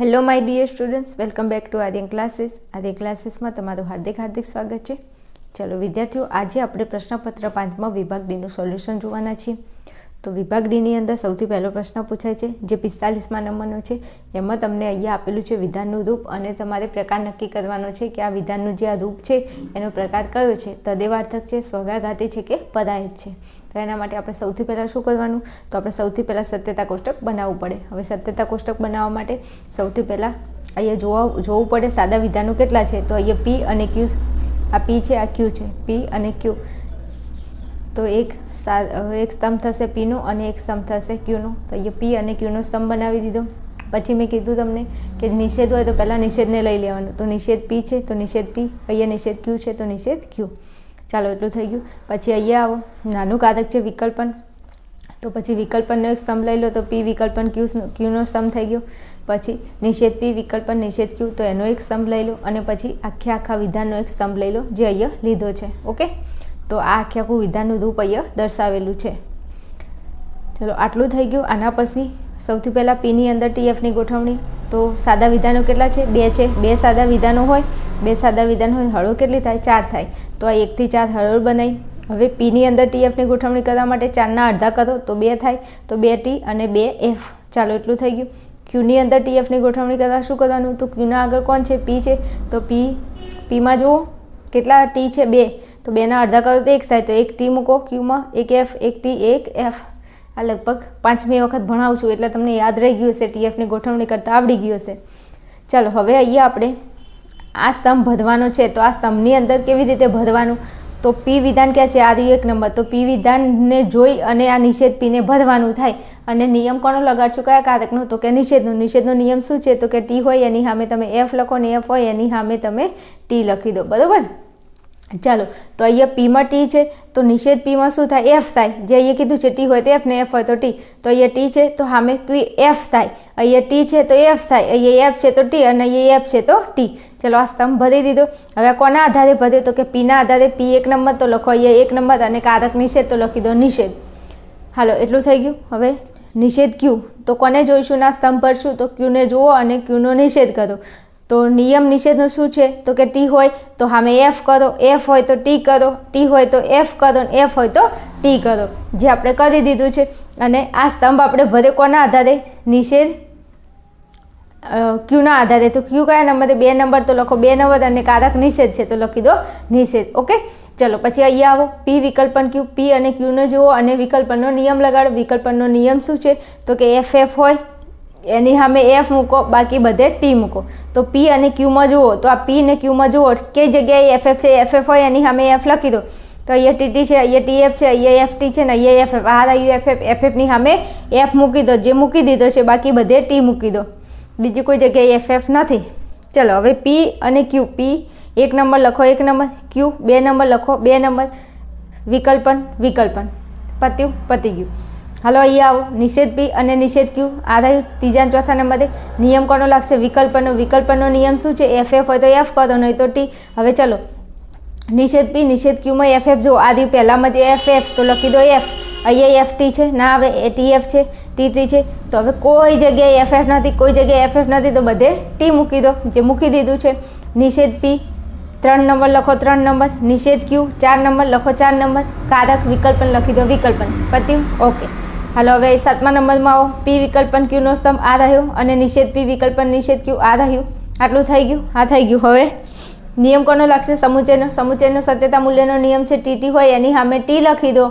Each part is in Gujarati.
Hello my dear students welcome back to Aryan classes Aryan ક્લાસીસમાં તમારું હાર્દિક હાર્દિક સ્વાગત છે. ચલો, વિદ્યાર્થીઓ, આજે આપણે પ્રશ્નપત્ર પાંચમાં વિભાગ ડીનું સોલ્યુશન જોવાના છીએ. તો વિભાગ ડીની અંદર સૌથી પહેલો પ્રશ્ન પૂછાય છે, જે પિસ્તાલીસમાં નંબરનો છે. એમાં તમને અહીંયા આપેલું છે વિધાનનું રૂપ અને તમારે પ્રકાર નક્કી કરવાનો છે કે આ વિધાનનું જે આ રૂપ છે, એનો પ્રકાર કયો છે? તદેવાર્થક છે સ્વવ્યાઘાતી છે કે પદાયત છે? તો એના માટે આપણે સૌથી પહેલાં શું કરવાનું? તો આપણે સૌથી પહેલાં સત્યતા કોષ્ટક બનાવવું પડે. હવે સત્યતા કોષ્ટક બનાવવા માટે સૌથી પહેલાં અહીંયા જોવા, જોવું પડે સાદા વિધાનો કેટલા છે? તો અહીંયા પી અને ક્યુ આ પી છે, આ ક્યુ છે. પી અને ક્યુ તો એક સા, એક સ્તંભ થશે પીનો અને એક સ્તંભ થશે ક્યુનો તો અહીંયા પી અને ક્યુનો સ્તંભ બનાવી દીધો. પછી મેં કીધું તમને કે નિષેધ હોય તો પહેલાં નિષેધને લઈ લેવાનું. તો નિષેધ પી છે, તો નિષેધ પી અહીંયા નિષેધ ક્યુ છે, તો નિષેધ ક્યુ ચાલો એટલું થઈ ગયું. પછી અહીંયા આવો. નાનું કારક છે વિકલ્પન. તો પછી વિકલ્પનનો એક સ્તંભ લઈ લો. તો પી વિકલ્પન ક્યુ ક્યુનો સ્તંભ થઈ ગયો. પછી નિષેધ પી વિકલ્પન, નિષેધ ક્યુ તો એનો એક સ્તંભ લઈ લો. અને પછી આખે આખા વિધાનનો એક સ્તંભ લઈ લો, જે અહીંયા લીધો છે. ઓકે? તો આ આખે આખું વિધાનનું રૂપ અહીંયા દર્શાવેલું છે. ચલો, આટલું થઈ ગયું. આના પછી સૌથી પહેલાં પીની અંદર ટીએફની ગોઠવણી. તો સાદા વિધાનો કેટલા છે? બે છે. બે સાદા વિધાનો હોય, બે સાદા વિધાન હોય, હળો કેટલી થાય? ચાર થાય. તો આ એકથી ચાર હળોળ બનાવી. હવે પીની અંદર ટીએફની ગોઠવણી કરવા માટે ચારના અડધા કરો, તો બે થાય. તો બે ટી અને બે એફ ચાલો એટલું થઈ ગયું. ક્યુની અંદર ટીએફની ગોઠવણી કરવા શું કરવાનું? તો ક્યુના આગળ કોણ છે? પી છે. તો પી પીમાં જુઓ, કેટલા ટી છે? બે. તો બેના અડધા કરો તો એક થાય. તો એક ટી મૂકો ક્યુમાં એક એફ એક ટી એક એફ આ લગભગ પાંચમી વખત ભણાવું છું એટલે તમને યાદ રહી ગયું હશે ટીએફની ગોઠવણી કરતાં આવડી ગયું હશે. ચાલો, હવે અહીંયા આપણે આ સ્તંભ ભરવાનો છે. તો આ સ્તંભની અંદર કેવી રીતે ભરવાનું? તો પી વિધાન ક્યાં છે? આ રહ્યું એક નંબર. તો પી વિધાનને જોઈ અને આ નિષેધ પીને ભરવાનું થાય. અને નિયમ કોનો લગાડશું? કયા કારકનો? તો કે નિષેધનો. નિષેધનો નિયમ શું છે? તો કે ટી હોય, એની સામે તમે એફ લખો ને એફ હોય, એની સામે તમે ટી લખી દો. બરાબર? ચાલો, તો અહીંયા પીમાં ટી છે, તો નિષેધ પીમાં શું થાય? એફ થાય. જે અહીંયા કીધું છે ટી હોય તો એફ ને એફ હોય તો ટી તો અહીંયા ટી છે, તો સામે પી એફ થાય. અહીંયા ટી છે, તો એફ થાય. અહીંયા એફ છે, તો ટી અને અહીંયા એફ છે, તો ટી ચલો, આ સ્તંભ ભરી દીધો. હવે કોના આધારે ભર્યો? તો કે પીના આધારે પી એક નંબર તો લખો અહીંયા એક નંબર અને કારક નિષેધ તો લખી દો નિષેધ. હાલો, એટલું થઈ ગયું. હવે નિષેધ ક્યુ તો કોને જોઈશું? ના, સ્તંભ ભરશું તો ક્યુને જુઓ અને ક્યુનો નિષેધ કરો. તો નિયમ નિષેધનું શું છે? તો કે ટી હોય તો સામે એફ કરો એફ હોય તો ટી કરો ટી હોય તો એફ કરો એફ હોય તો ટી કરો. જે આપણે કરી દીધું છે. અને આ સ્તંભ આપણે ભરે કોના આધારે? નિષેધ ક્યુના આધારે. તો ક્યુ કયા નંબરે બે નંબર તો લખો બે નંબર અને કારક નિષેધ છે તો લખી દો નિષેધ. ઓકે? ચલો, પછી અહીંયા આવો. પી વિકલ્પન ક્યુ પી અને ક્યુનો જુઓ અને વિકલ્પનનો નિયમ લગાડો. વિકલ્પનનો નિયમ શું છે? તો કે એફ એફ હોય એની સામે એફ મૂકો, બાકી બધે ટી મૂકો. તો પી અને ક્યુમાં જુઓ, તો આ પી અને ક્યુમાં જુઓ કઈ જગ્યાએ એફ એફ છે એફ એફ હોય, એની સામે એફ લખી દો. તો અહીંયા ટીટી છે, અહીંયા ટીએફ છે, અહીંયા એફ ટી છે, ને અહીંયા એફ એફ આ રહ્યું એફ એફ એફ એફની સામે એફ મૂકી દો, જે મૂકી દીધો છે, બાકી બધે ટી મૂકી દો. બીજી કોઈ જગ્યાએ એફ એફ નથી. ચલો, હવે પી અને ક્યુ પી એક નંબર લખો, એક નંબર. ક્યુ બે નંબર લખો, બે નંબર. વિકલ્પન વિકલ્પન. પત્યું, પતી ગયું. હાલો, અહીં આવો. નિષેધ પી અને નિષેધ ક્યુ. આ થયું ત્રીજા ચોથા નંબરે. નિયમ કોનો લાગશે? વિકલ્પનો. વિકલ્પનો નિયમ શું છે? એફ એફ હોય તો એફ કરો નહીં તો ટી હવે ચલો. નિષેધ પી નિષેધ ક્યુમાં એફ એફ જો આ રહ્યું પહેલાંમાં જે એફ એફ તો લખી દો એફ અહીંયા એફ ટી છે. ના આવે એ ટી એફ છે. ટી ટી છે. તો હવે કોઈ જગ્યાએ એફ એફ નથી. કોઈ જગ્યાએ એફ એફ નથી, તો બધે ટી મૂકી દો. જે મૂકી દીધું છે. નિષેધ પી ત્રણ નંબર લખો ત્રણ નંબર. નિષેધ ક્યુ. ચાર નંબર લખો ચાર નંબર. કારક વિકલ્પન લખી દો. વિકલ્પન. પત્યું ઓકે. હાલો, હવે સાતમા નંબરમાં આવો. પી વિકલ્પન ક્યુનો સ્તંભ આ રહ્યો અને નિષેધ પી વિકલ્પન નિષેધ ક્યુ આ રહ્યું. આટલું થઈ ગયું હા થઈ ગયું. હવે નિયમ કોનો લાગશે? સમુચયનો સમુચયનો સત્યતા મૂલ્યનો નિયમ છે ટીટી હોય, એની સામે ટી લખી દો.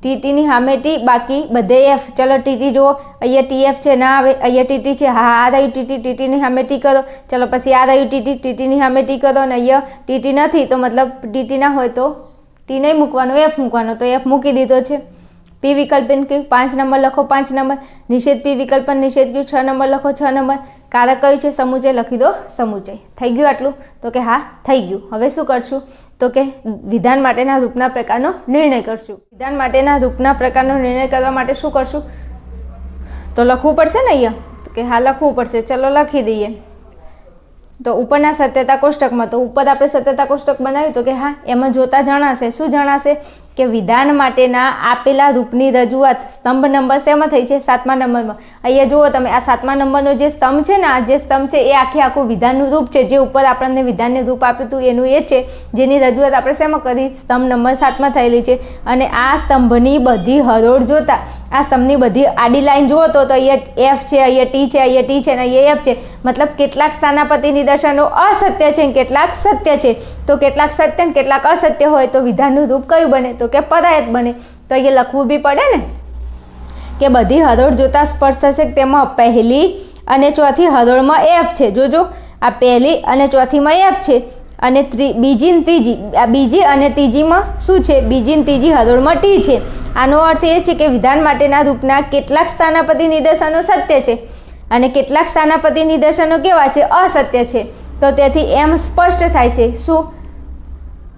ટીટીની સામે ટી, બાકી બધે એફ. ચલો ટીટી જુઓ. અહીંયા ટીએફ છે, ના આવે. અહીંયા ટીટી છે. હા આ રહ્યું ટીટી ટીટીની સામે ટી કરો. ચલો, પછી આ રહ્યું ટીટી ટીટીની સામે ટી કરો અને અહીંયા ટીટી નથી. તો મતલબ ટીટી ના હોય તો ટી નહીં મૂકવાનો, એફ મૂકવાનો. તો એફ મૂકી દીધો છે. પી વિકલ્પ ક્યુ પાંચ નંબર લખો, પાંચ નંબર. નિષેધ પી વિકલ્પ નિષેધ ક્યુ છ નંબર લખો, છ નંબર. કારક કયું છે? સમુચય લખી દો સમુચય થઈ ગયું આટલું? તો કે હા, થઈ ગયું. હવે શું કરશું? તો કે વિધાન માટેના રૂપના પ્રકારનો નિર્ણય કરશું. વિધાન માટેના રૂપના પ્રકારનો નિર્ણય કરવા માટે શું કરશું? તો લખવું પડશે ને અહીંયા? કે હા, લખવું પડશે. ચલો, લખી દઈએ. તો ઉપરના સત્યતા કોષ્ટકમાં, તો ઉપર આપણે સત્યતા કોષ્ટક બનાવ્યું. તો કે હા, એમાં જોતા જણાશે. શું જણાશે? કે વિધાન માટેના આપેલા રૂપની રજૂઆત સ્તંભ નંબર શેમાં થઈ છે? સાતમા નંબરમાં. અહીંયા જુઓ તમે, આ સાતમા નંબરનો જે સ્તંભ છે ને, આ જે સ્તંભ છે, એ આખે આખું વિધાનનું રૂપ છે. જે ઉપર આપણને વિધાનનું રૂપ આપ્યું હતું, એનું એ છે. જેની રજૂઆત આપણે શેમાં કરી? સ્તંભ નંબર સાતમાં થયેલી છે. અને આ સ્તંભની બધી હરોળ જોતા, આ સ્તંભની બધી આડી લાઈન જુઓ તો અહીંયા એફ છે, અહીંયા ટી છે, અહીંયા ટી છે, અને અહીંયા એફ છે. મતલબ કેટલાક સ્થાનાપતિ નિદર્શનો અસત્ય છે કેટલાક સત્ય છે. તો કેટલાક સત્ય ને કેટલાક અસત્ય હોય તો વિધાનનું રૂપ કયું બને? તો કે પદાયત બને. તો અહીંયા લખવું બી પડે ને કે બધી હરોળ જોતાં સ્પષ્ટ થશે તેમાં પહેલી અને ચોથી હરોળમાં એફ છે. જોજો, આ પહેલી અને ચોથીમાં એફ છે અને ત્રી, બીજી ને ત્રીજી, આ બીજી અને ત્રીજીમાં શું છે? બીજી ને ત્રીજી હરોળમાં ટી છે. આનો અર્થ એ છે કે વિધાન માટેના રૂપના કેટલાક સ્થાનાપતિ નિદર્શનો સત્ય છે અને કેટલાક સ્થાનાપતિ નિદર્શનો કેવા છે? અસત્ય છે. તો તેથી એમ સ્પષ્ટ થાય છે. શું?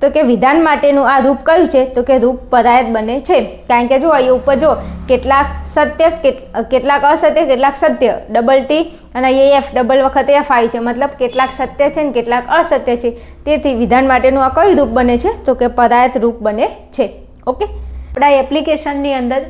તો કે વિધાન માટેનું આ રૂપ કયું છે? તો કે રૂપ પદાયત બને છે. કારણ કે જો અહીં ઉપર જો કેટલાક સત્ય કેટલાક અસત્ય, કેટલાક સત્ય ડબલ ટી અને એ એફ ડબલ વખત એફ આવી છે. મતલબ કેટલાક સત્ય છે ને કેટલાક અસત્ય છે. તેથી વિધાન માટેનું આ કયું રૂપ બને છે? તો કે પદાયત રૂપ બને છે. ઓકે? આપણા એપ્લિકેશનની અંદર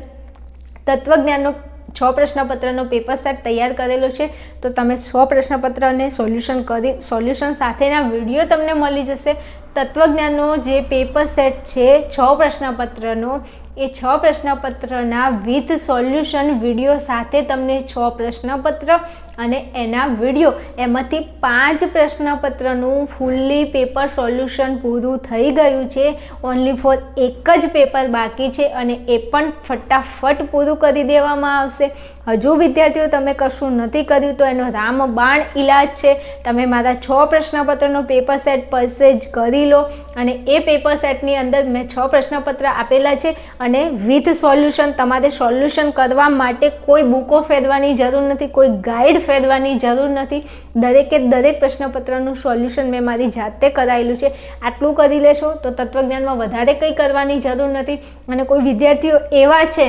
તત્વજ્ઞાનનો છ પ્રશ્નપત્રનો પેપર સેટ તૈયાર કરેલો છે. તો તમે છ પ્રશ્નપત્રને સોલ્યુશન કરી, સોલ્યુશન સાથેના વીડિયો તમને મળી જશે. તત્વજ્ઞાનનો જે પેપર સેટ છે, છ પ્રશ્નપત્રનો, એ છ પ્રશ્નપત્રના વિથ સોલ્યુશન વીડિયો સાથે તમને છ પ્રશ્નપત્ર અને એના વીડિયો એમાંથી પાંચ પ્રશ્નપત્રનું ફૂલ્લી પેપર સોલ્યુશન પૂરું થઈ ગયું છે. ઓનલી ફોર એક જ પેપર બાકી છે અને એ પણ ફટાફટ પૂરું કરી દેવામાં આવશે. હજુ વિદ્યાર્થીઓ તમે કશું નથી કર્યું તો એનો રામબાણ ઈલાજ છે. તમે મારા છ પ્રશ્નપત્રનો પેપર સેટ પરસેજ કરી લો અને એ પેપર સેટની અંદર મેં છ પ્રશ્નપત્ર આપેલા છે અને વિથ સોલ્યુશન તમારે સોલ્યુશન કરવા માટે કોઈ બુકો ફેરવાની જરૂર નથી, કોઈ ગાઈડ ફેરવાની જરૂર નથી. દરેકે દરેક પ્રશ્નપત્રનું સોલ્યુશન મેં મારી જાતે કરાયેલું છે. આટલું કરી લેશો તો તત્વજ્ઞાનમાં વધારે કંઈ કરવાની જરૂર નથી અને કોઈ વિદ્યાર્થીઓ એવા છે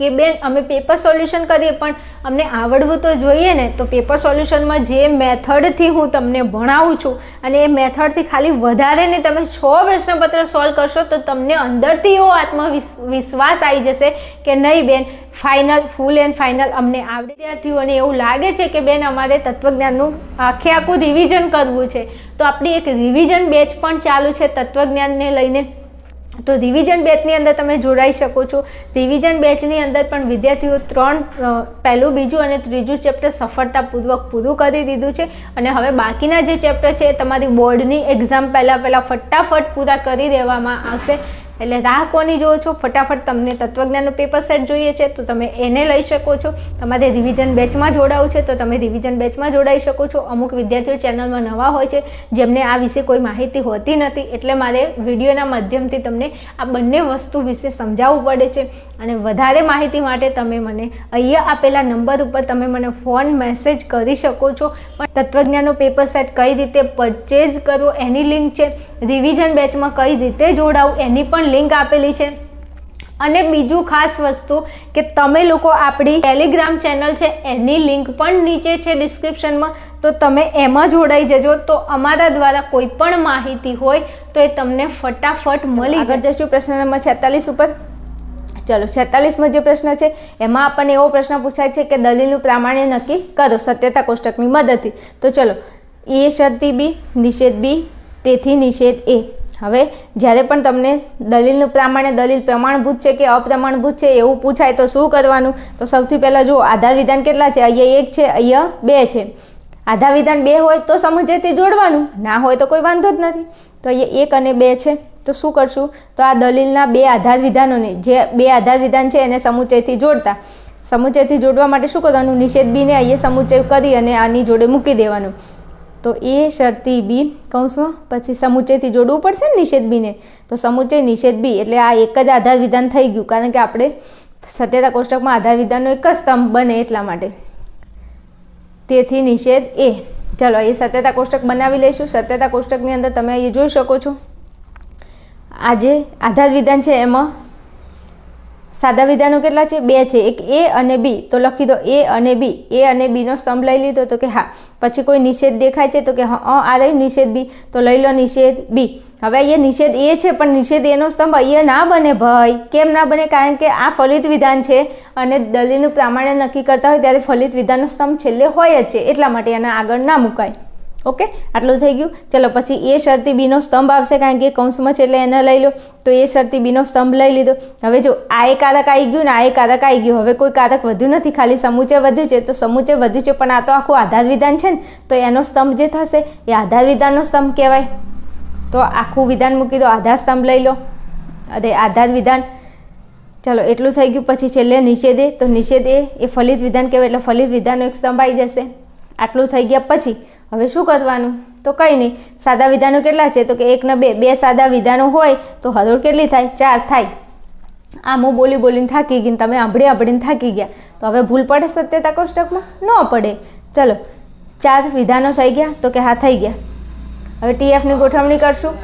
કે બેન, અમે પેપર સોલ્યુશન કરીએ, પણ અમને આવડવું તો જોઈએ ને, તો પેપર સોલ્યુશનમાં જે મેથડથી હું તમને ભણાવું છું અને એ મેથડથી ખાલી વધારે ને તમે છ પ્રશ્નપત્ર સોલ્વ કરશો, તો તમને અંદરથી એવો આત્મવિશ્વાસ આવી જશે કે નહીં બેન ફાઇનલ ફૂલ એન્ડ ફાઇનલ અમને આવડે. વિદ્યાર્થીઓને એવું લાગે છે કે બેન, અમારે તત્વજ્ઞાનનું આખે આખું રિવિઝન કરવું છે. તો આપણી એક રિવિઝન બેચ પણ ચાલુ છે તત્વજ્ઞાનને લઈને. તો રિવિઝન બેચની અંદર તમે જોડાઈ શકો છો. રિવિઝન બેચની અંદર પણ વિદ્યાર્થીઓ ત્રણ પહેલું, બીજું અને ત્રીજું ચેપ્ટર સફળતાપૂર્વક પૂરું કરી દીધું છે. અને હવે બાકીના જે ચેપ્ટર છે એ તમારી બોર્ડની એક્ઝામ પહેલાં પહેલાં ફટાફટ પૂરા કરી દેવામાં આવશે. એટલે રાહ કોની જુઓ છો? ફટાફટ તમને તત્વજ્ઞાનનું પેપર સેટ જોઈએ છે, તો તમે એને લઈ શકો છો. તમારે રિવિઝન બેચમાં જોડાવું છે, તો તમે રિવિઝન બેચમાં જોડાઈ શકો છો. અમુક વિદ્યાર્થીઓ ચેનલમાં નવા હોય છે, જેમને આ વિશે કોઈ માહિતી હોતી નથી, એટલે મારે વિડીયોના માધ્યમથી તમને આ બંને વસ્તુ વિશે સમજાવવું પડે છે. અને વધારે માહિતી માટે તમે મને અહીંયા આપેલા નંબર ઉપર તમે મને ફોન મેસેજ કરી શકો છો. પણ તત્વજ્ઞાનનો પેપર સેટ કઈ રીતે પરચેઝ કરવો એની લિંક છે. રિવિઝન બેચમાં કઈ રીતે જોડાવું એની પણ લિંક આપેલી છે. અને બીજું ખાસ વસ્તુ કે તમે લોકો આપણી ટેલિગ્રામ ચેનલ છે એની લિંક પણ નીચે છે ડિસ્ક્રિપ્શનમાં. તો તમે એમાં જોડાઈ જજો. તો અમારા દ્વારા કોઈ પણ માહિતી હોય તો એ તમને ફટાફટ મળી આગળ જશું પ્રશ્ન નંબર છેતાલીસ ઉપર. ચલો, છેતાલીસમાં જે પ્રશ્ન છે, એમાં આપણને એવો પ્રશ્ન પૂછાય છે કે દલીલનું પ્રામાણ્ય નક્કી કરો, સત્યતા કોષ્ટકની મદદથી. તો ચલો, એ શરતી બી, નિષેધ બી, તેથી નિષેધ એ. હવે, જ્યારે પણ તમને દલીલનું પ્રામાણ્ય, દલીલ પ્રમાણભૂત છે કે અપ્રમાણભૂત છે એવું પૂછાય તો શું કરવાનું? તો સૌથી પહેલાં જુઓ, આધાર વિધાન કેટલા છે? અહીંયા એક છે, અહીંયા બે છે. આધાર વિધાન બે હોય તો સમુચયથી જોડવાનું, ના હોય તો કોઈ વાંધો જ નથી. તો અહીંયા એક અને બે છે. તો શું કરશું? તો આ દલીલના બે આધાર વિધાનોને, જે બે આધાર વિધાન છે એને સમુચયથી જોડતા. સમુચયથી જોડવા માટે શું કરવાનું? નિષેધ બીને અહીંયા સમુચય કરી અને આની જોડે મૂકી દેવાનું. તો એ શરતી બી કૌંસમાં પછી સમુચયથી જોડવું પડશે ને નિષેધ બીને? તો સમુચય નિષેધ બી, એટલે આ એક જ આધાર વિધાન થઈ ગયું, કારણ કે આપણે સત્યતા કોષ્ટકમાં આધાર વિધાનનો એક જ સ્તંભ બને એટલા માટે. તેથી નિષેધ એ. ચાલો, એ સત્યતા કોષ્ટક બનાવી લઈશું. સત્યતા કોષ્ટકની અંદર તમે અહીં જોઈ શકો છો. આ જે આધાર વિધાન છે એમાં. સાદા વિધાનો કેટલા છે? બે છે. એક એ અને બી. તો લખી દો એ અને બી. એ અને બીનો સ્તંભ લઈ લીધો તો કે હા. પછી કોઈ નિષેધ દેખાય છે તો કે હા, આ રહ્યું નિષેધ બી. તો લઈ લો નિષેધ બી. હવે અહીંયા નિષેધ એ છે, પણ નિષેધ એનો સ્તંભ અહીંયા ના બને ભાઈ. કેમ ના બને? કારણ કે આ ફલિત વિધાન છે અને દલીલનું પ્રામાણ્ય નક્કી કરતા હોય ત્યારે ફલિત વિધાનનો સ્તંભ છેલ્લે હોય જ છે. એટલા માટે એના આગળ ના મુકાય. ઓકે? આટલું થઈ ગયું. ચલો, પછી એ શરતી બીનો સ્તંભ આવશે કારણ કે કૌંસમાં છે એટલે એને લઈ લો. તો એ શરતી બીનો સ્તંભ લઈ લીધો. હવે જો આ એ કારક આવી ગયું ને આ એ કારક આવી ગયું. હવે કોઈ કારક વધ્યું નથી, ખાલી સમૂચય વધ્યું છે. તો સમૂચય વધ્યું છે, પણ આ તો આખું આધાર વિધાન છે ને. તો એનો સ્તંભ જે થશે, એ આધાર વિધાનનો સ્તંભ કહેવાય. તો આખું વિધાન મૂકી દો. આધાર સ્તંભ લઈ લો. અરે, આધાર વિધાન. ચલો, એટલું થઈ ગયું. પછી છેલ્લે નિષેધે. તો નિષેધ એ ફલિત વિધાન કહેવાય, એટલે ફલિત વિધાનનો એક સ્તંભ આવી જશે. આટલું થઈ ગયા. પછી હવે શું કરવાનું? તો કંઈ નહીં. સાદા વિધાનો કેટલા છે? તો કે એક ને બે. બે સાદા વિધાનો હોય તો હરોળ કેટલી થાય? ચાર થાય. આમ હું બોલી બોલીને થાકી ગઈ તમે આંભળી આંભળીને થાકી ગયા. તો હવે ભૂલ પડે સત્યતા કોષ્ટકમાં? ન પડે. ચલો. ચાર વિધાનો થઈ ગયા તો કે હા થઈ ગયા. હવે ટીએફની ગોઠવણી કરશું.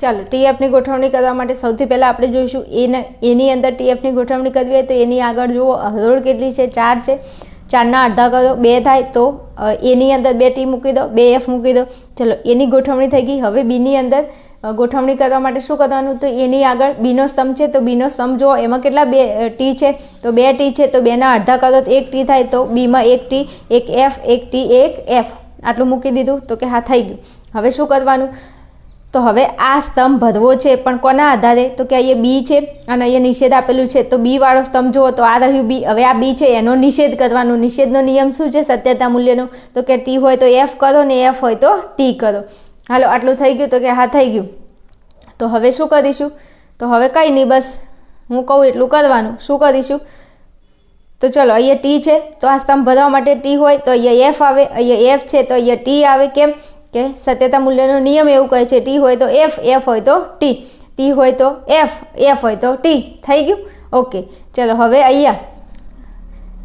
ચાલો ટીએફની ગોઠવણી કરવા માટે સૌથી પહેલાં આપણે જોઈશું એને, એની અંદર ટીએફની ગોઠવણી કરવી હોય તો એની આગળ જુઓ. હરોળ કેટલી છે? ચાર છે. ચારના અડધા કરો બે થાય તો એની અંદર બે ટી મૂકી દો, બે એફ મૂકી દો. ચલો, એની ગોઠવણી થઈ ગઈ. હવે બીની અંદર ગોઠવણી કરવા માટે શું કરવાનું? તો એની આગળ બીનો સમ છે, તો બીનો સમ જુઓ. એમાં કેટલા બે ટી છે? તો બે ટી છે, તો બેના અડધા કરો, તો એક ટી થાય તો બીમાં એક ટી, એક એફ, એક ટી, એક એફ. આટલું મૂકી દીધું, તો કે હા, થઈ ગયું. હવે શું કરવાનું? તો હવે આ સ્તંભ ભરવો છે, પણ કોના આધારે? તો કે અહીંયા બી છે, અને અહીંયા નિષેધ આપેલું છે. તો બી વાળો સ્તંભ જુઓ, તો આ રહ્યું બી. હવે આ બી છે, એનો નિષેધ કરવાનો. નિષેધનો નિયમ શું છે? સત્યતા મૂલ્યનો. તો કે ટી હોય તો એફ કરો ને એફ હોય તો ટી કરો. હાલો, આટલું થઈ ગયું? તો કે હા, થઈ ગયું. તો હવે શું કરીશું? તો હવે કંઈ નહીં, બસ. હું કહું એટલું કરવાનું. શું કરીશું? તો ચલો, અહીંયા ટી છે. તો આ સ્તંભ ભરવા માટે ટી હોય તો અહીંયા એફ આવે. અહીંયા એફ છે તો અહીંયા ટી આવે. કેમ? કે સત્યતા મૂલ્યનો નિયમ એવું કહે છે. ટી હોય તો એફ એફ હોય તો ટી ટી હોય તો એફ એફ હોય તો ટી થઈ ગયું? ઓકે ચલો, હવે અહીંયા.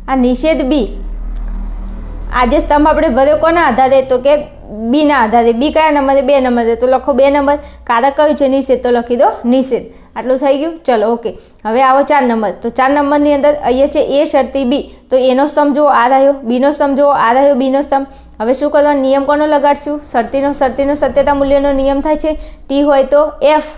આ નિષેધ બી આજે સ્તંભ આપણે ભર્યો કોના આધારે? તો કે બીના આધારે, બી કયા નંબરે, બે નંબરે, તો લખો બે નંબર. કારક કયું છે નિષેધ, તો લખી દો નિષેધ. આટલું થઈ ગયું? ચલો, ઓકે. હવે આવો ચાર નંબર. તો ચાર નંબરની અંદર અહીંયા છે એ શરતી બી. તો એનો સ્તંભ જુઓ, આ રહ્યો. બીનો સ્તંભ જુઓ, આ રહ્યો બીનો સ્તંભ હવે શું કરવાનો? નિયમ કોનો લગાડશું? શરતીનો શરતીનો સત્યતા મૂલ્યનો નિયમ થાય છે. ટી હોય તો એફ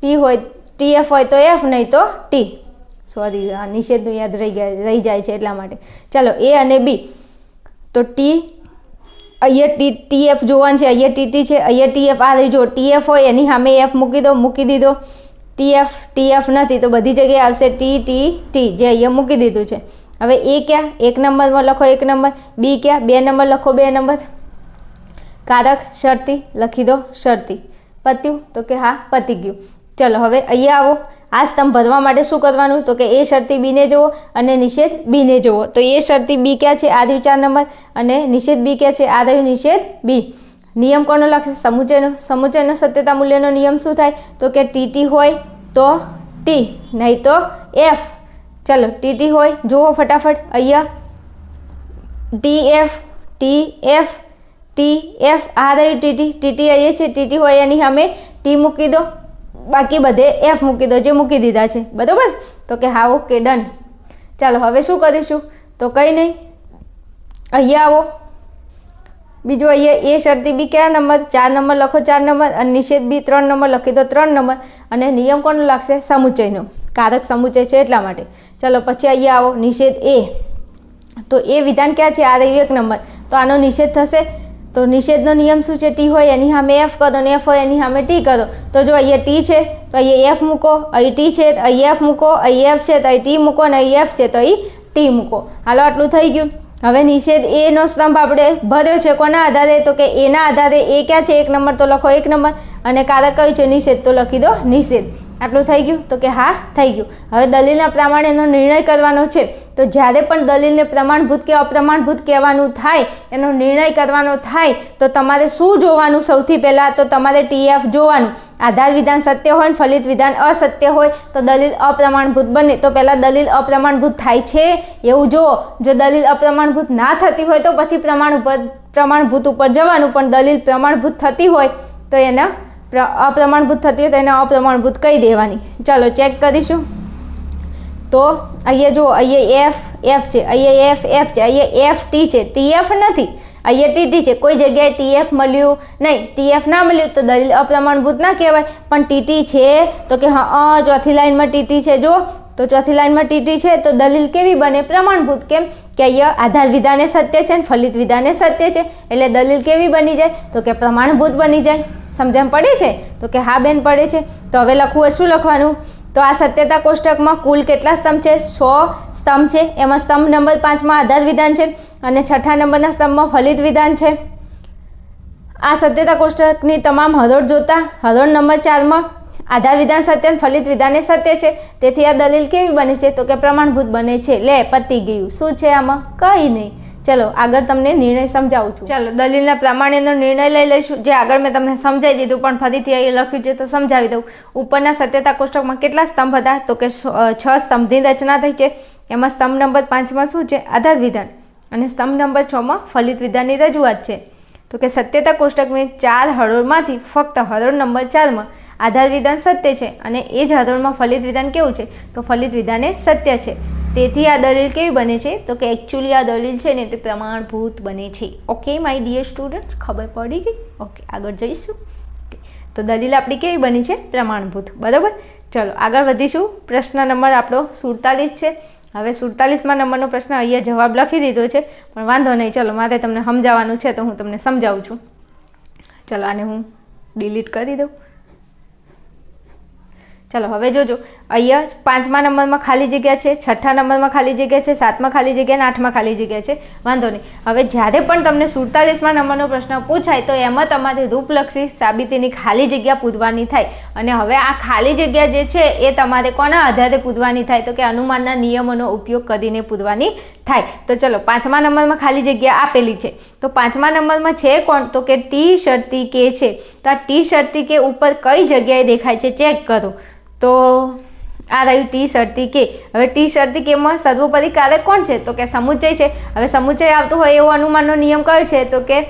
ટી હોય ટી એફ હોય તો એફ નહીં તો ટી સોરી આ નિષેધનું યાદ રહી ગયા, રહી જાય છે એટલા માટે. ચાલો એ અને બી તો ટી અહીંયા ટી ટીએફ જોવાનું છે, અહીંયા ટીટી છે, અહીંયા ટીએફ આ જો ટીએફ હોય, એની સામે એફ મૂકી દો, મૂકી દીધો. ટીએફ ટીએફ નથી, તો બધી જગ્યાએ આવશે ટી ટી ટી, જે અહીંયા મૂકી દીધું છે. હવે એ ક્યાં? એક નંબરમાં લખો એક નંબર. બી ક્યાં? બે નંબર લખો બે નંબર. કારક, શરતી, લખી દો શરતી. પત્યું? તો કે હા, પતી ગયું. ચલો, હવે અહીંયા આવો. આ સ્તંભ ભરવા માટે શું કરવાનું? તો કે એ શરતી બીને જુઓ અને નિષેધ બીને જુઓ. તો એ શરતી બી ક્યાં છે? આ રહ્યું ચાર નંબર. અને નિષેધ બી ક્યાં છે? આ રહ્યું નિષેધ બી નિયમ કોનો લાગશે સમુચયનો. સમુચયનો સત્યતા મૂલ્યનો નિયમ શું થાય? તો કે ટીટી હોય તો ટી નહીં તો એફ ચલો ટીટી હોય. જુઓ ફટાફટ. અહીંયા T F T F T F આ રહ્યું ટીટી ટીટી અહીંયા છે. ટીટી હોય એની સામે ટી મૂકી દો. બાકી બધે એફ મૂકી દો, જે મૂકી દીધા છે. બરાબર? તો કે હા ઓકે ડન ચાલો, હવે શું કરીશું? તો કંઈ નહીં. અહીંયા આવો. બીજું અહીંયા એ શરતી બી કયા નંબર? ચાર નંબર લખો, ચાર નંબર. અને નિષેધ બી ત્રણ નંબર લખી દો, ત્રણ નંબર. અને નિયમ કોનો લાગશે? સમુચયનો કારક સમુચય છે એટલા માટે. ચાલો, પછી અહીંયા આવો. નિષેધ એ તો એ વિધાન ક્યાં છે? આ રહ્યું એક નંબર. તો આનો નિષેધ થશે તો નિષેધનો નિયમ શું છે? ટી હોય એની સામે એફ કરો ને એફ હોય એની સામે ટી કરો. તો જો અહીંયા ટી છે, તો અહીંયા એફ મૂકો, અહીં ટી છે, અહીં એફ મૂકો, અહીં એફ છે, તો અહીં ટી મૂકો અને અહીં એફ છે, તો અહીં ટી મૂકો. હાલો, આટલું થઈ ગયું. હવે નિષેધ એનો સ્તંભ આપણે ભર્યો છે કોના આધારે? તો કે એના આધારે એ ક્યાં છે? એક નંબર તો લખો એક નંબર. અને કારક કયું છે? નિષેધ. તો લખી દો નિષેધ. આટલું થઈ ગયું. તો કે હા, થઈ ગયું. હવે દલીલના પ્રમાણેનો નિર્ણય કરવાનો છે. તો જ્યારે પણ દલીલને પ્રમાણભૂત કે અપ્રમાણભૂત કહેવાનું થાય, એનો નિર્ણય કરવાનો થાય, તો તમારે શું જોવાનું સૌથી પહેલાં? તો તમારે ટીએફ જોવાનું. આધાર વિધાન સત્ય હોય ને ફલિત વિધાન અસત્ય હોય, તો દલીલ અપ્રમાણભૂત બને. તો પહેલાં દલીલ અપ્રમાણભૂત થાય છે? એવું જુઓ જો દલીલ અપ્રમાણભૂત ના થતી હોય તો પછી પ્રમાણ ઉપર, પ્રમાણભૂત ઉપર જવાનું. પણ દલીલ પ્રમાણભૂત થતી હોય તો એને પ્ર- અપ્રમાણભૂત થતી હોય તો એને અપ્રમાણભૂત કહી દેવાની. ચાલો ચેક કરીશું. તો અહીંયા જુઓ, અહીંયા એફ એફ છે, અહીંયા એફ એફ છે, અહીંયા એફ ટી છે. ટીએફ નથી. અહીંયા ટીટી છે. કોઈ જગ્યાએ ટીએફ મળ્યું નહીં. ટીએફ ના મળ્યું તો દલીલ અપ્રમાણભૂત ના કહેવાય. પણ ટીટી છે તો કે હા ચોથી લાઈનમાં ટીટી છે. જો તો ચોથી લાઈનમાં ટીટી છે તો દલીલ કેવી બને? પ્રમાણભૂત કેમ? કે અહીંયા આધાર વિધાને સત્ય છે ને ફલિત વિધાને સત્ય છે. એટલે દલીલ કેવી બની જાય? તો કે પ્રમાણભૂત બની જાય. સમજણ પડે છે? તો કે હા બેન, પડે છે. તો હવે લખવું શું લખવાનું? તો આ સત્યતા કોષ્ટકમાં કુલ કેટલા સ્તંભ છે? સો સ્તંભ છે. એમાં સ્તંભ નંબર પાંચમાં આધાર વિધાન છે અને છઠ્ઠા નંબરના સ્તંભમાં ફલિત વિધાન છે. આ સત્યતા કોષ્ટકની તમામ હરોળ જોતા હરોળ નંબર ચારમાં આધાર વિધાન સત્ય અને ફલિત વિધાન એ સત્ય છે. તેથી આ દલીલ કેવી બને છે? તો કે પ્રમાણભૂત બને છે. લે, પતી ગયું. શું છે આમાં? કંઈ નહીં. ચલો, આગળ તમને નિર્ણય સમજાવું છું. ચાલો, દલીલના પ્રમાણેનો નિર્ણય લઈ લઈશું. જે આગળ મેં તમને સમજાવી દીધું, પણ ફરીથી અહીં લખ્યું છે તો સમજાવી દઉં. ઉપરના સત્યતા કોષ્ટકમાં કેટલા સ્તંભ હતા? તો કે છ સ્તંભની રચના થઈ છે. એમાં સ્તંભ નંબર પાંચમાં શું છે? આધાર વિધાન. અને સ્તંભ નંબર છમાં ફલિત વિધાનની રજૂઆત છે. તો કે સત્યતા કોષ્ટકની ચાર હરોળમાંથી ફક્ત હરોળ નંબર ચારમાં આધાર વિધાન સત્ય છે અને એ જ હરોળમાં ફલિત વિધાન કેવું છે? તો ફલિત વિધાન એ સત્ય છે. તેથી આ દલીલ કેવી બને છે? તો કે એકચ્યુઅલી આ દલીલ છે ને તે પ્રમાણભૂત બને છે. ઓકે માય ડિયર સ્ટુડન્ટ ખબર પડી ગઈ? ઓકે આગળ જઈશું. તો દલીલ આપણી કેવી બની છે? પ્રમાણભૂત. બરાબર? ચલો, આગળ વધીશું. પ્રશ્ન નંબર આપણો સુડતાલીસ છે. હવે સુડતાલીસમાં નંબરનો પ્રશ્ન અહીંયા જવાબ લખી દીધો છે, પણ વાંધો નહીં, ચલો, મારે તમને સમજાવવાનું છે તો હું તમને સમજાવું છું. ચલો, આને હું ડિલીટ કરી દઉં. ચાલો, હવે જોજો. અહીંયા પાંચમા નંબરમાં ખાલી જગ્યા છે, છઠ્ઠા નંબરમાં ખાલી જગ્યા છે, સાતમાં ખાલી જગ્યા અને આઠમાં ખાલી જગ્યા છે. વાંધો નહીં. હવે જ્યારે પણ તમને સુડતાલીસમાં નંબરનો પ્રશ્ન પૂછાય, તો એમાં તમારે રૂપલક્ષી સાબિતીની ખાલી જગ્યા પૂરવાની થાય. અને હવે આ ખાલી જગ્યા જે છે, એ તમારે કોના આધારે પૂરવાની થાય? તો કે અનુમાનના નિયમોનો ઉપયોગ કરીને પૂરવાની થાય. તો ચલો, પાંચમા નંબરમાં ખાલી જગ્યા આપેલી છે. તો પાંચમા નંબરમાં છે કોણ? તો કે ટી શરતી કે છે. તો આ ટી શરતી કે ઉપર કઈ જગ્યાએ દેખાય છે? ચેક કરો. તો આ રહ્યું ટી શરતી કે. હવે ટી શરતી કેમાં સર્વોપરી કારક કોણ છે? તો કે સમુચ્ચય છે. હવે સમુચ્ચય આવતું હોય એવો અનુમાનનો નિયમ કયો છે? તો કે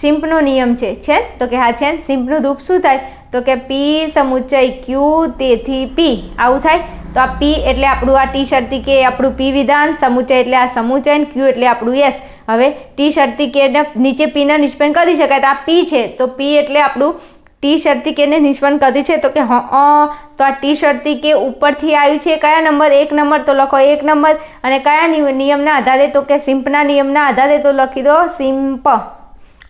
સિમ્પનો નિયમ છે. છે? તો કે હા, છે સિમ્પનું રૂપ શું થાય? તો કે પી સમુચ્ચય ક્યુ તેથી પી આવું થાય? તો આ પી એટલે આપણું આ ટી શરતી કે આપણું પી વિધાન, સમુચ્ચય એટલે આ સમુચ્ચય ક્યુ એટલે આપણું યસ હવે ટી શરતી કે નીચે પીના નિષ્પન્ન કરી શકાય. તો આ પી છે. તો પી એટલે આપણું ટી શરતી કેને નિષ્પન્ન કર્યું છે? તો કે, હ તો આ ટી શરતી કે ઉપરથી આવ્યું છે? કયા નંબર? એક નંબર તો લખો, એક નંબર. અને કયા નિયમના આધારે તો કે સિમ્પના નિયમના આધારે તો લખી દો, સિમ્પ.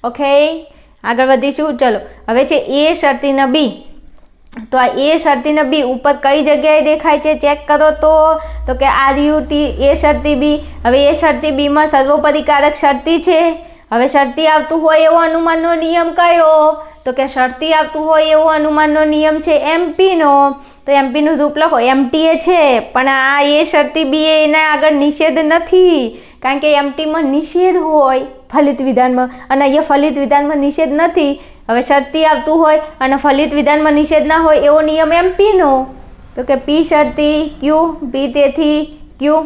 ઓકે? આગળ વધીશું. ચલો, હવે છે એ શરતીના બી તો આ એ શરતીના બી ઉપર કઈ જગ્યાએ દેખાય છે? ચેક કરો તો. તો કે આર, યુ, ટી, એ શરતી બી. હવે એ શરતી બીમાં સર્વોપરિકારક શરતી છે. હવે શરતી આવતું હોય એવો અનુમાનનો નિયમ કયો? તો કે શરતી આવતું હોય એવો અનુમાનનો નિયમ છે એમપીનો તો એમપીનું રૂપ લખો એમટીએ છે, પણ આ એ શરતી બી એના આગળ નિષેધ નથી. કારણ કે એમટીમાં નિષેધ હોય ફલિત વિધાનમાં, અને અહીંયા ફલિત વિધાનમાં નિષેધ નથી. હવે શરતી આવતું હોય અને ફલિત વિધાનમાં નિષેધ ના હોય એવો નિયમ એમપીનો તો કે પી શરતી, ક્યુ, પી તેથી, ક્યુ.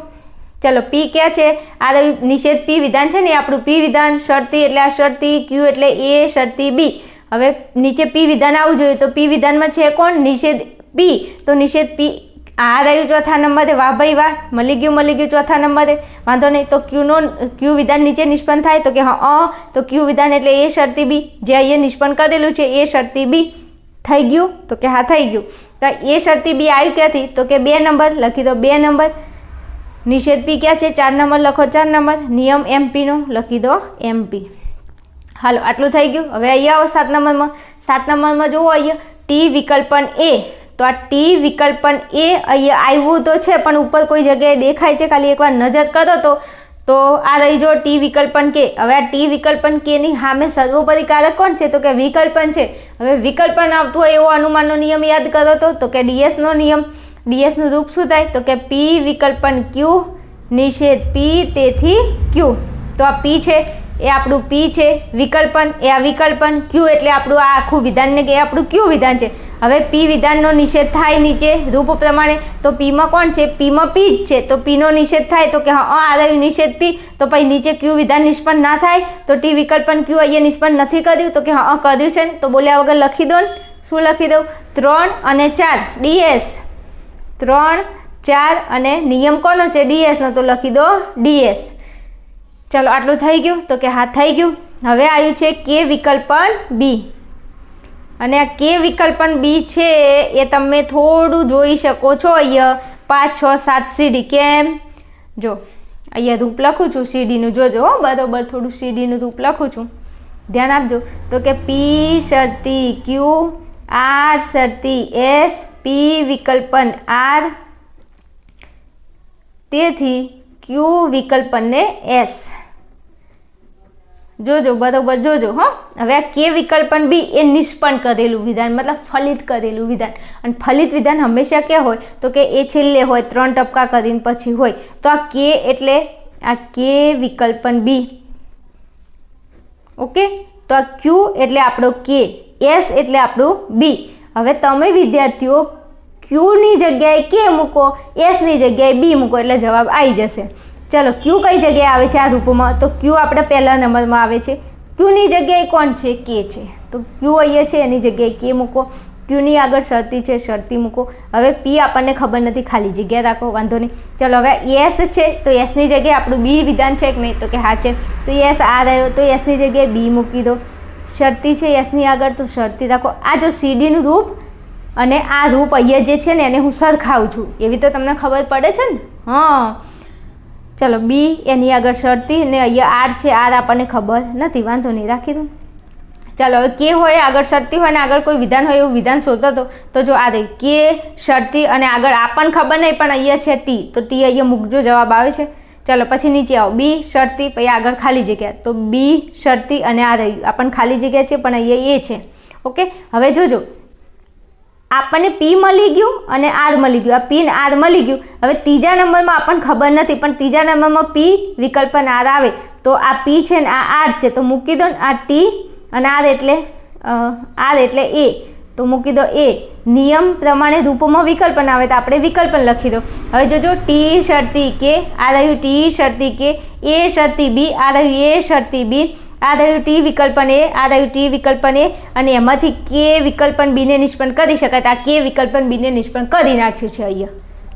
ચલો, પી ક્યાં છે? આ નિષેધ પી વિધાન છે ને આપણું પી વિધાન, શરતી એટલે આ શરતી, ક્યુ એટલે એ શરતી બી. હવે નીચે પી વિધાન આવવું જોઈએ તો પી વિધાનમાં છે કોણ? નિષેધ પી. તો નિષેધ પી આ રહ્યું ચોથા નંબરે. વાહ ભાઈ વાહ મળી ગયું મળી ગયું ચોથા નંબરે. વાંધો નહીં, તો ક્યુનો ક્યુ વિધાન નીચે નિષ્પન્ન થાય તો કે હા તો ક્યુ વિધાન એટલે એ શરતી બી. જે અહીંયા નિષ્પન્ન કરેલું છે એ શરતી બી થઈ ગયું તો કે હા, થઈ ગયું. તો એ શરતી બી આવ્યું ક્યાંથી? તો કે બે નંબર, લખી દો બે નંબર. નિષેધ પી ક્યાં છે? ચાર નંબર, લખો ચાર નંબર. નિયમ એમપીનો લખી દો એમપી હાલો, આટલું થઈ ગયું. હવે અહીંયા આવો સાત નંબરમાં સાત નંબરમાં જુઓ અહીંયા ટી વિકલ્પન એ તો આ ટી વિકલ્પન એ અહીંયા આવ્યું તો છે, પણ ઉપર કોઈ જગ્યાએ દેખાય છે, ખાલી એકવાર નજર કરો તો. તો આ રહી જો ટી વિકલ્પન કે હવે આ ટી વિકલ્પન કેની સામે સર્વોપરિકારક કોણ છે? તો કે વિકલ્પન છે. હવે વિકલ્પન આવતું હોય એવો અનુમાનનો નિયમ યાદ કરો તો. તો કે ડીએસનો નિયમ. ડીએસનું રૂપ શું થાય? તો કે પી વિકલ્પન ક્યુ નિષેધ પી તેથી ક્યુ તો આ પી છે. એ આપણું પી છે, વિકલ્પન. એ આ વિકલ્પન ક્યુ એટલે આપણું આ આખું વિધાનને કે આપણું ક્યુ વિધાન છે. હવે પી વિધાનનો નિષેધ થાય નીચે રૂપ પ્રમાણે, તો પીમાં કોણ છે? પીમાં પી જ છે. તો પીનો નિષેધ થાય તો કે હા, આ રહ્યું નિષેધ પી તો પછી નીચે ક્યુ વિધાન નિષ્પન્ન ના થાય, તો ટી વિકલ્પન ક્યુ અહીંયા નિષ્પન્ન નથી કર્યું, તો કે હા કર્યું છે તો બોલ્યા વગર લખી દો શું લખી દઉં? ત્રણ અને ચાર. ડીએસ ત્રણ, ચાર અને નિયમ કોનો છે? ડીએસનો તો લખી દો ડીએસ ચલો આટલું થઈ ગયું તો કે હા થઈ ગયું. હવે આવ્યું છે કે વિકલ્પન બી. અને આ કે વિકલ્પન બી છે એ તમે થોડું જોઈ શકો છો અહીંયા. પાંચ, છ, સાત, સીડી કેમ? જો, અહીંયા રૂપ લખું છું, સીડીનું જોજો હો, બરાબર, થોડું સીડીનું રૂપ લખું છું. ધ્યાન આપજો. તો કે પી શરતી ક્યુ આર શરતી એસ પી વિકલ્પન આર તેથી ક્યુ વિકલ્પનને એસ જોજો, બરોબર જોજો, હો. હવે આ કે વિકલ્પન બી એ નિષ્પન્ન કરેલું વિધાન, મતલબ ફલિત કરેલું વિધાન. અને ફલિત વિધાન હંમેશા કે હોય? તો કે એ છેલ્લે હોય, ત્રણ ટપકા કરીને પછી હોય. તો આ કે એટલે આ કે વિકલ્પન બી. ઓકે? તો આ ક્યુ એટલે આપણો કે, એસ એટલે આપણું બી. હવે તમે વિદ્યાર્થીઓ ક્યુની જગ્યાએ કે મૂકો, એસની જગ્યાએ બી મૂકો એટલે જવાબ આવી જશે. ચલો ક્યુ કઈ જગ્યાએ આવે છે આ રૂપમાં? તો ક્યુ આપણે પહેલા નંબરમાં આવે છે. ક્યુની જગ્યાએ કોણ છે? કે છે. તો ક્યુ અહીંયા છે, એની જગ્યાએ કે મૂકો. ક્યુની આગળ શરતી છે, શરતી મૂકો. હવે પી આપણને ખબર નથી, ખાલી જગ્યા રાખો, વાંધો નહીં. ચલો, હવે એસ છે, તો એસની જગ્યાએ આપણું બી વિધાન છે કે નહીં તો કે હા છે. તો એસ આ રહ્યો, તો એસની જગ્યાએ બી મૂકી દો. શરતી છે એસની આગળ, તો શરતી રાખો. આ જો સીડીનું રૂપ અને આ રૂપ અહીંયા જે છે ને, એને હું સરખાવું છું. એવી તો તમને ખબર પડે છે ને? હા. ચલો, બી એની આગળ શરતી ને અહીંયા આર છે, આર આપણને ખબર નથી, વાંધો નહીં, રાખી દઉં. ચાલો, હવે કે હોય આગળ શરતી હોય ને આગળ કોઈ વિધાન હોય એવું વિધાન શોધો તો તો જો આ રહી કે શરતી અને આગળ આપણને ખબર નહીં, પણ અહીંયા છે ટી, તો ટી અહીંયા મૂકજો, જવાબ આવે છે. ચાલો, પછી નીચે આવો, બી શરતી પછી આગળ ખાલી જગ્યા, તો બી શરતી અને આ રહી આપણને ખાલી જગ્યા છે, પણ અહીંયા એ છે. ઓકે? હવે જોજો આપણને પી મળી ગયું અને આર મળી ગયું. આ પી ને આર મળી ગયું. હવે ત્રીજા નંબરમાં આપણને ખબર નથી, પણ ત્રીજા નંબરમાં પી વિકલ્પન આર આવે. તો આ પી છે ને આ આર છે. તો મૂકી દો ને આ ટી અને આર એટલે આર એટલે એ તો મૂકી દો એ નિયમ પ્રમાણે રૂપોમાં વિકલ્પન આવે તો આપણે વિકલ્પન લખી દો. હવે જોજો ટી શરતી કે આ રહ્યું ટી શરતી કે એ શરતી બી આ રહ્યું એ શરતી બી આ રહ્યું ટી વિકલ્પન એ આ રહ્યું ટી વિકલ્પન એ અને એમાંથી કે વિકલ્પન બીને નિષ્પન્ન કરી શકાય તો આ કે વિકલ્પન બીને નિષ્પન્ન કરી નાખ્યું છે અહીંયા.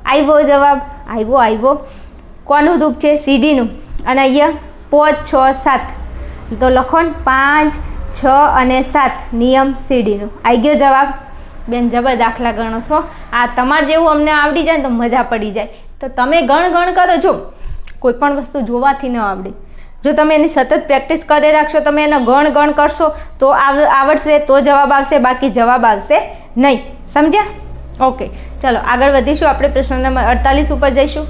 આવ્યો જવાબ આવ્યો આવ્યો કોનું રૂપ છે? સીડીનું. અને અહીંયા પાંચ, છ, સાત. તો લખો ને, પાંચ, છ અને સાત. નિયમ સીડીનું. આવી ગયો જવાબ. બેન જબર દાખલા ગણો છો. આ તમારે જેવું અમને આવડી જાય ને તો મજા પડી જાય. તો તમે ગણ ગણ કરો છો કોઈ પણ વસ્તુ જોવાથી ન આવડે. જો તમે એની સતત પ્રેક્ટિસ કરી રાખશો, તમે એનો ગણ ગણ કરશો, તો આવડશે, તો જવાબ આવશે, બાકી જવાબ આવશે નહીં. સમજ્યા? ઓકે. ચલો, આગળ વધીશું. આપણે પ્રશ્ન નંબર અડતાલીસ ઉપર જઈશું.